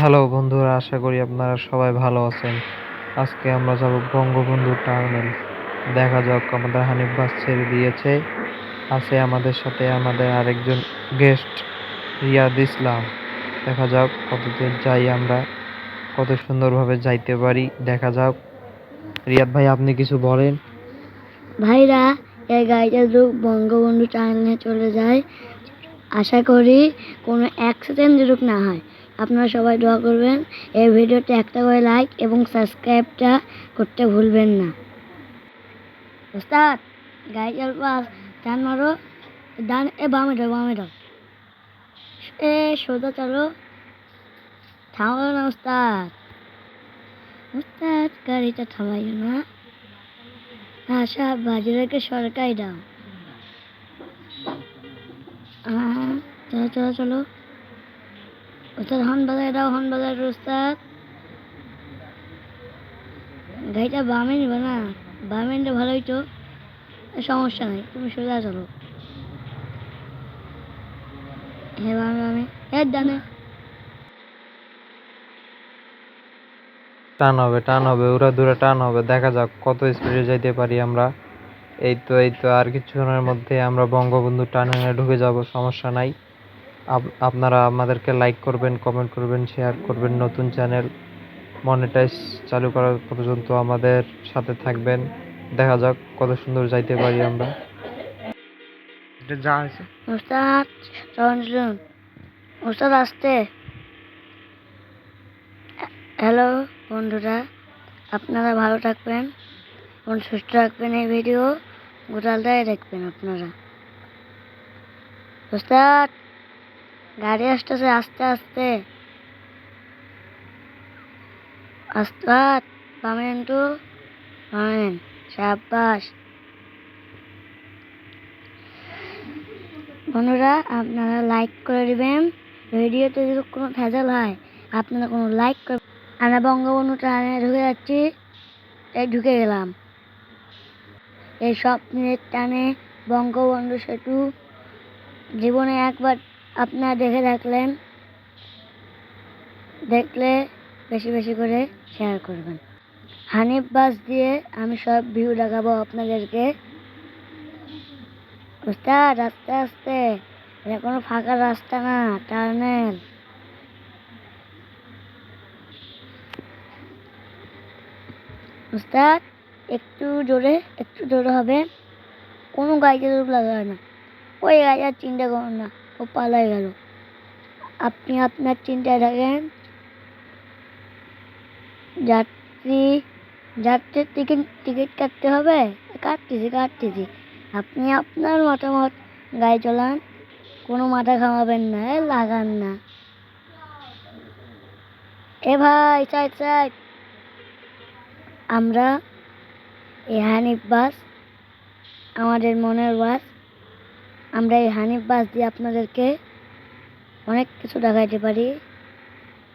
Hello বন্ধুরা, আশা করি আপনারা সবাই ভালো আছেন। আজকে আমরা যাব বঙ্গবন্ধু টার্মিনাল। দেখা যাক, আমাদের হানিফ বাস ছেড়ে দিয়েছে। আছে আমাদের সাথে আমাদের আরেকজন গেস্ট রিয়াদ ইসলাম। দেখা যাক কতদূর যাই আমরা, কত সুন্দরভাবে যাইতে পারি। দেখা যাক। রিয়াদ ভাই, আপনি কিছু বলেন? ভাইরা, এই গাড়িটা যদি বঙ্গবন্ধু টার্মিনালে চলে যায়, আশা করি কোনো অ্যাক্সিডেন্ট যেরূপ না হয় আপনারা সবাই দোয়া করবেন। এই ভিডিওতে একটা করে লাইক এবং সাবস্ক্রাইবটা করতে ভুলবেন না। ওস্তাদ, গাড়ি চালবো ডান মারো ডান এ বামে দাও বামে দাও এ সোজা চলো। থামো না, ওস্তাদ। ওস্তাদ, গাড়িটা থামাইও না। আশা বাজি রেখে সরকারি দাও। চলো চলো চলো। ওস্তাদ হর্ন বাজায় দাও, হর্ন বাজায় ওস্তাদ গাড়িটা বামে নিবে না? বামে নিলে ভালোই তো সমস্যা নেই, তুমি সোজা চলো। হ্যাঁ বামে বামে। হ্যাঁ ডানে টান হবে টান হবে, উড়া দূরে টান হবে। দেখা যাক কত স্পিডে যাইতে পারি আমরা। এই তো এই তো, আর কিছুক্ষণের মধ্যে আমরা বঙ্গবন্ধু টার্মিনালে ঢুকে যাব, সমস্যা নাই। আপনারা আমাদেরকে লাইক করবেন কমেন্ট করবেন শেয়ার করবেন নতুন চ্যানেল মনিটাইজ চালু করার পর্যন্ত আমাদের সাথে থাকবেন। দেখা যাক কত সুন্দর যাইতে পারি আমরা। যা আছে আসতে। হ্যালো বন্ধুরা আপনারা ভালো থাকবেন এবং সুস্থ রাখবেন এই ভিডিও গোটালটাই দেখবেন আপনারা। ওস্তাদ! গাড়ি আসতেছে, আস্তে আস্তে। আস্তাদ বামেন সাব্বাস। বন্ধুরা, আপনারা লাইক করে দিবেন। ভিডিওতে যদি কোনো ভেজাল হয়, আপনারা কোনো লাইক করে আমরা বঙ্গবন্ধু টানে ঢুকে যাচ্ছি। এই ঢুকে গেলাম। এই স্বপ্নের টানে বঙ্গবন্ধু সেতু। জীবনে একবার আপনারা দেখে রাখলেন, দেখলে বেশি বেশি করে শেয়ার করবেন। হানিফ বাস দিয়ে আমি সব ভিউ দেখাবো আপনাদেরকে। উস্তাদ আস্তে আস্তে। এটা কোনো ফাঁকা রাস্তা না টার্নেল উস্তাদ একটু জোরে একটু জোরে হবে। কোনো গাড়িতে রূপ লাগাবে না। ওই গাড়ি আর চিন্তা করুন না। ও পালাই গেল। আপনি আপনার চিন্তায় থাকেন? যাত্রী, যাত্রীর টিকিট টিকিট কাটতে হবে? কাটতেছি কাটতেছি। আপনি আপনার মতামত গাড়ি চলান। কোনো মাথা ঘামাবেন না, এ লাগান না। এ ভাই সাইড সাইড আমরা এই হানিফ বাস, আমাদের মনের বাস আমরা এই হানিফ বাস দিয়ে আপনাদেরকে অনেক কিছু দেখাইতে পারি।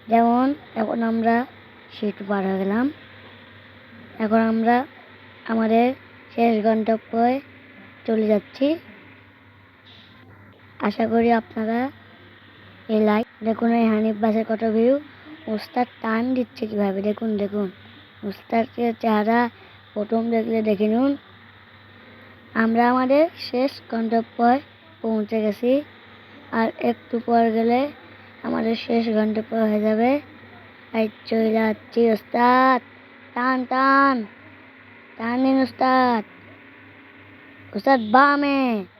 যেমন, এখন আমরা সিট পার হয়ে গেলাম। এখন আমরা আমাদের শেষ গন্তব্যে চলে যাচ্ছি। আশা করি আপনারা এই লাইক দেখুন, এই হানিফ বাসের কত ভিউ। উস্তাদ টান দিচ্ছে কীভাবে? দেখুন দেখুন। উস্তাদের চেহারা প্রথম দেখলে দেখে নিন। আমরা আমাদের শেষ গন্তব্যে পৌঁছে গেছি। আর একটু পর গেলে আমাদের শেষ গন্তব্য হয়ে যাবে। আর চলে যাচ্ছি, ওস্তাদ। টান টান। টান নিন, ওস্তাদ। ওস্তাদ, বামে।